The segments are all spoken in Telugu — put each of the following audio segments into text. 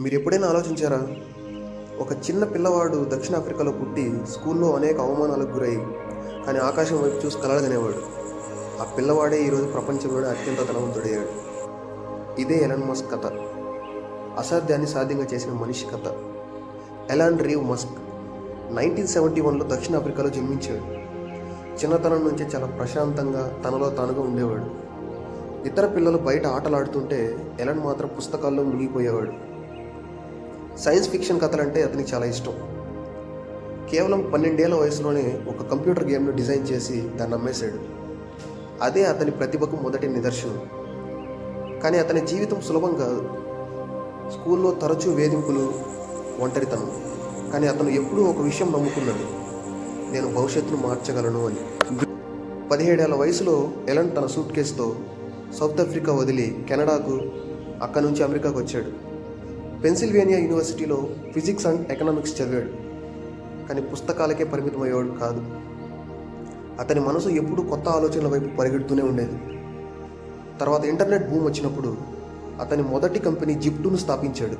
మీరు ఎప్పుడైనా ఆలోచించారా? ఒక చిన్న పిల్లవాడు దక్షిణాఫ్రికాలో పుట్టి స్కూల్లో అనేక అవమానాలకు గురై కానీ ఆకాశం వైపు చూసి కలగనేవాడు ఆ పిల్లవాడే ఈరోజు ప్రపంచంలోనే అత్యంత ధనవంతుడయ్యాడు ఇదే ఎలన్ మస్క్ కథ. అసాధ్యాన్ని సాధ్యంగా చేసిన మనిషి కథ. Elon Reeve Musk nineteen seventy వన్లో దక్షిణాఫ్రికాలో జన్మించాడు. చిన్నతనం నుంచే చాలా ప్రశాంతంగా తనలో తానుగా ఉండేవాడు. ఇతర పిల్లలు బయట ఆటలాడుతుంటే ఎలన్ మాత్రం పుస్తకాల్లో మునిగిపోయేవాడు. సైన్స్ ఫిక్షన్ కథలంటే అతనికి చాలా ఇష్టం. కేవలం పన్నెండేళ్ళ వయసులోనే ఒక కంప్యూటర్ గేమ్ను డిజైన్ చేసి దాన్ని అమ్మేశాడు. అదే అతని ప్రతిభకు మొదటి నిదర్శనం. కానీ అతని జీవితం సులభం కాదు. స్కూల్లో తరచూ వేధింపులు ఒంటరితనం. కానీ అతను ఎప్పుడూ ఒక విషయం నమ్ముకున్నాడు. నేను భవిష్యత్తును మార్చగలను అని. పదిహేడేళ్ళ వయసులో ఎలన్ తన సూట్ కేసుతో సౌత్ ఆఫ్రికా వదిలి కెనడాకు అక్కడి నుంచి అమెరికాకు వచ్చాడు. పెన్సిల్వేనియా యూనివర్సిటీలో ఫిజిక్స్ అండ్ ఎకనామిక్స్ చదివాడు. కానీ పుస్తకాలకే పరిమితమయ్యేవాడు కాదు. అతని మనసు ఎప్పుడూ కొత్త ఆలోచనల వైపు పరిగెడుతూనే ఉండేది. తర్వాత ఇంటర్నెట్ భూమి వచ్చినప్పుడు అతని మొదటి కంపెనీ జిప్టూను స్థాపించాడు.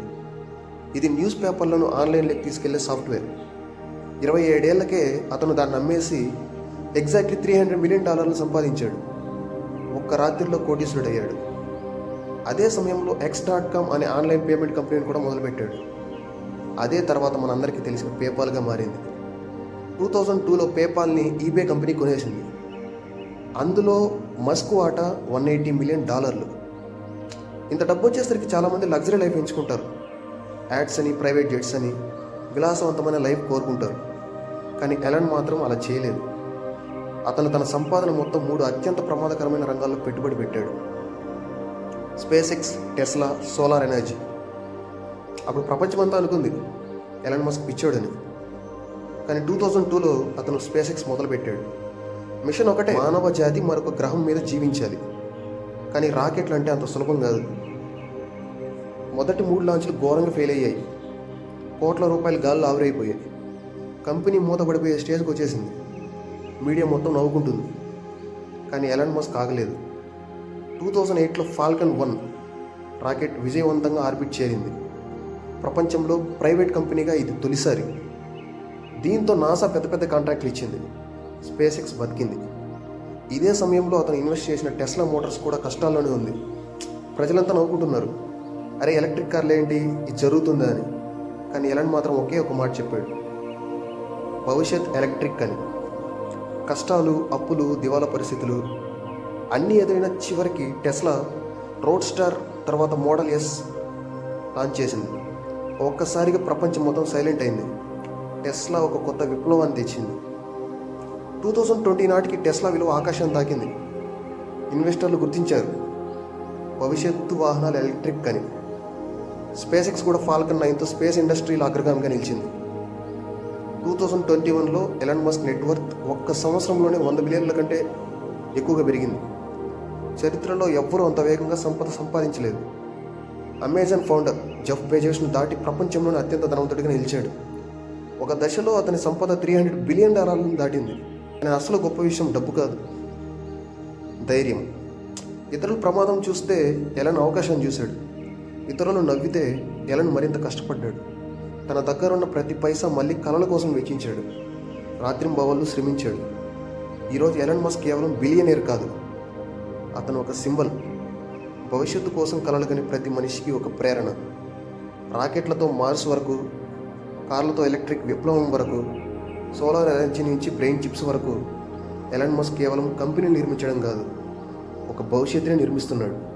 ఇది న్యూస్ పేపర్లను ఆన్లైన్లోకి తీసుకెళ్ళే సాఫ్ట్వేర్. ఇరవై ఏడేళ్ళకే అతను దాన్ని అమ్మేసి ఎగ్జాక్ట్లీ త్రీ హండ్రెడ్ మిలియన్ డాలర్లు సంపాదించాడు. ఒక్క రాత్రిలో కోటీశ్వరుడయ్యాడు. అదే సమయంలో ఎక్స్ డాట్ కామ్ అనే ఆన్లైన్ పేమెంట్ కంపెనీని కూడా మొదలుపెట్టాడు. అదే తర్వాత మనందరికీ తెలిసిన పేపాల్గా మారింది. టూ థౌజండ్ టూలో పేపాల్ని ఈబే కంపెనీ కొనేసింది. అందులో మస్క్ వాటా వన్ ఎయిటీ మిలియన్ డాలర్లు. ఇంత డబ్బు వచ్చేసరికి చాలామంది లగ్జరీ లైఫ్ ఎంచుకుంటారు. యాడ్స్ అని ప్రైవేట్ జెట్స్ అని విలాసవంతమైన లైఫ్ కోరుకుంటారు. కానీ ఎలన్ మాత్రం అలా చేయలేదు. అతను తన సంపాదన మొత్తం మూడు అత్యంత ప్రమాదకరమైన రంగాల్లో పెట్టుబడి పెట్టాడు. SpaceX Tesla solar energy. అప్పుడు ప్రపంచమంతా అనుకుంది ఎలాన్ మస్క్ పిచ్చాడని. కానీ టూ థౌజండ్ టూలో అతను స్పేస్ ఎక్స్ మొదలుపెట్టాడు. మిషన్ ఒకటే మానవ జాతి మరొక గ్రహం మీద జీవించాలి. కానీ రాకెట్లు అంటే అంత సులభం కాదు. మొదటి మూడు లాంచ్లు ఘోరంగా ఫెయిల్ అయ్యాయి. కోట్ల రూపాయలు గాల్లో ఆవిరైపోయాయి. కంపెనీ మూతపడిపోయే స్టేజ్కి వచ్చేసింది. మీడియా మొత్తం నవ్వుకుంటుంది. కానీ ఎలాన్ మస్క్ ఆగలేదు. టూ థౌజండ్ ఎయిట్లో ఫాల్కన్ వన్ రాకెట్ విజయవంతంగా ఆర్బిట్ చేరింది. ప్రపంచంలో ప్రైవేట్ కంపెనీగా ఇది తొలిసారి. దీంతో నాసా పెద్ద పెద్ద కాంట్రాక్ట్లు ఇచ్చింది. స్పేస్ ఎక్స్ బతికింది. ఇదే సమయంలో అతను ఇన్వెస్ట్ చేసిన టెస్లా మోటార్స్ కూడా కష్టాల్లోనే ఉంది. ప్రజలంతా నవ్వుకుంటున్నారు. అరే ఎలక్ట్రిక్ కార్లు ఏంటి? ఇది జరుగుతుందా అని. కానీ ఎలన్ మాత్రం ఒకే ఒక మాట చెప్పాడు. భవిష్యత్ ఎలక్ట్రిక్ అని. కష్టాలు అప్పులు దివాలా పరిస్థితులు అన్నీ ఎదురైన చివరికి టెస్లా రోడ్ స్టార్ తర్వాత మోడల్ ఎస్ లాంచ్ చేసింది. ఒక్కసారిగా ప్రపంచం మొత్తం సైలెంట్ అయింది. టెస్లా ఒక కొత్త విప్లవాన్ని తెచ్చింది. టూ థౌజండ్ ట్వంటీ నాటికి టెస్లా విలువ ఆకాశం తాకింది ఇన్వెస్టర్లు గుర్తించారు. భవిష్యత్తు వాహనాలు ఎలక్ట్రిక్ అని స్పేస్ ఎక్స్ కూడా ఫాల్కన్ నైన్తో స్పేస్ ఇండస్ట్రీలో అగ్రగామిగా నిలిచింది. టూ థౌజండ్ ట్వంటీ వన్లో ఎలన్ మస్క్ నెట్వర్క్ ఒక్క సంవత్సరంలోనే వంద బిలియన్ల కంటే ఎక్కువగా పెరిగింది. చరిత్రలో ఎవ్వరూ అంత వేగంగా సంపద సంపాదించలేదు. అమెజాన్ ఫౌండర్ జెఫ్ బెజోస్ను దాటి ప్రపంచంలోనే అత్యంత ధనవంతుడిగా నిలిచాడు. ఒక దశలో అతని సంపద త్రీ హండ్రెడ్ బిలియన్ డాలర్లను దాటింది. కానీ అసలు గొప్ప విషయం డబ్బు కాదు. ధైర్యం. ఇతరుల ప్రమాదం చూస్తే ఎలన్ అవకాశం చూశాడు. ఇతరులు నవ్వితే ఎలన్ మరింత కష్టపడ్డాడు. తన దగ్గరున్న ప్రతి పైసా మళ్ళీ కళల కోసం వెచ్చించాడు. రాత్రింబవళ్ళు శ్రమించాడు. ఈరోజు ఎలన్ మస్క్ కేవలం బిలియనేర్ కాదు. అతను ఒక సింబల్. భవిష్యత్తు కోసం కలలుగని ప్రతి మనిషికి ఒక ప్రేరణ. రాకెట్లతో మార్స్ వరకు కార్లతో ఎలక్ట్రిక్ విప్లవం వరకు సోలార్ ఎనర్జీ నుంచి బ్రెయిన్ చిప్స్ వరకు ఎలన్ మస్క్ కేవలం కంపెనీ నిర్మించడం కాదు ఒక భవిష్యత్తుని నిర్మిస్తున్నాడు.